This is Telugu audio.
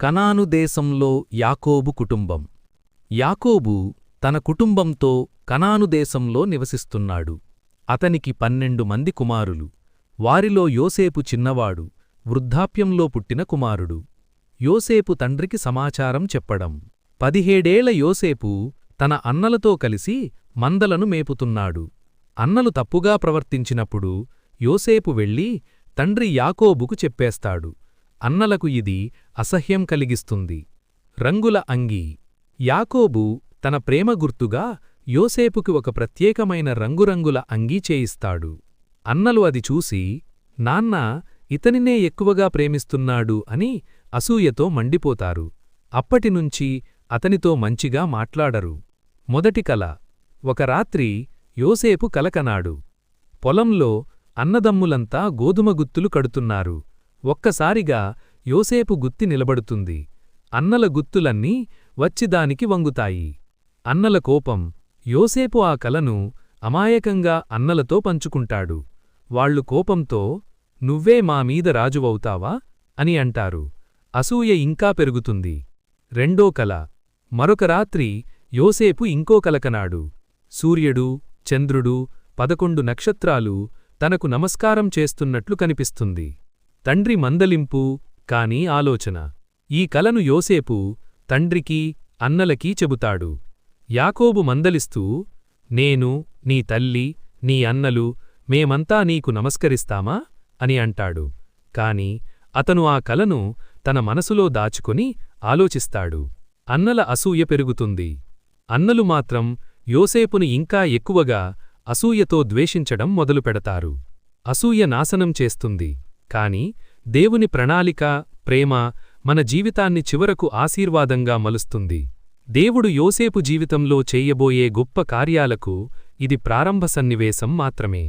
కనాను దేశంలో యాకోబు కుటుంబం. యాకోబు తన కుటుంబంతో కనాను దేశంలో నివసిస్తున్నాడు. అతనికి పన్నెండు మంది కుమారులు. వారిలో యోసేపు చిన్నవాడు వృద్ధాప్యంలో పుట్టిన కుమారుడు. యోసేపు తండ్రికి సమాచారం చెప్పడం. పదిహేడేళ్ళ యోసేపు తన అన్నలతో కలిసి మందలను మేపుతున్నాడు. అన్నలు తప్పుగా ప్రవర్తించినప్పుడు యోసేపు వెళ్ళి తండ్రి యాకోబుకు చెప్పేస్తాడు. అన్నలకు ఇది అసహ్యం కలిగిస్తుంది. రంగుల అంగీ. యాకోబు తన ప్రేమ గుర్తుగా యోసేపుకి ఒక ప్రత్యేకమైన రంగురంగుల అంగీ చేయిస్తాడు. అన్నలు అది చూసి నాన్న ఇతనినే ఎక్కువగా ప్రేమిస్తున్నాడు అని అసూయతో మండిపోతారు. అప్పటినుంచి అతనితో మంచిగా మాట్లాడరు. మొదటి కల. ఒక రాత్రి యోసేపు కలకనాడు. పొలంలో అన్నదమ్ములంతా గోధుమ గుత్తులు కడుతున్నారు. ఒక్కసారిగా యోసేపు గుత్తి నిలబడుతుంది. అన్నల గుత్తులన్నీ వచ్చిదానికి వంగుతాయి. అన్నల కోపం యోసేపు ఆ కలను అమాయకంగా అన్నలతో పంచుకుంటాడు. వాళ్ళు కోపంతో నువ్వే మా మీద రాజువవుతావా? అని అంటారు. అసూయ ఇంకా పెరుగుతుంది. రెండో కల. మరొక రాత్రి యోసేపు ఇంకో కలకనాడు. సూర్యుడు చంద్రుడు పదకొండు నక్షత్రాలు తనకు నమస్కారం చేస్తున్నట్లు కనిపిస్తుంది. తండ్రి మందలింపు కాని ఆలోచన. ఈ కలను యోసేపు తండ్రికి అన్నలకీ చెబుతాడు. యాకోబు మందలిస్తూ నేను నీ తల్లి నీ అన్నలు మేమంతా నీకు నమస్కరిస్తామా? అని అంటాడు. కాని అతను ఆ కలను తన మనసులో దాచుకుని ఆలోచిస్తాడు. అన్నల అసూయ పెరుగుతుంది. అన్నలు మాత్రం యోసేపుని ఇంకా ఎక్కువగా అసూయతో ద్వేషించడం మొదలుపెడతారు. అసూయ నాశనం చేస్తుంది. కాని దేవుని ప్రణాళిక ప్రేమ మన జీవితాన్ని చివరకు ఆశీర్వాదంగా మలుస్తుంది. దేవుడు యోసేపు జీవితంలో చేయబోయే గొప్ప కార్యాలకు ఇది ప్రారంభ సన్నివేశం మాత్రమే.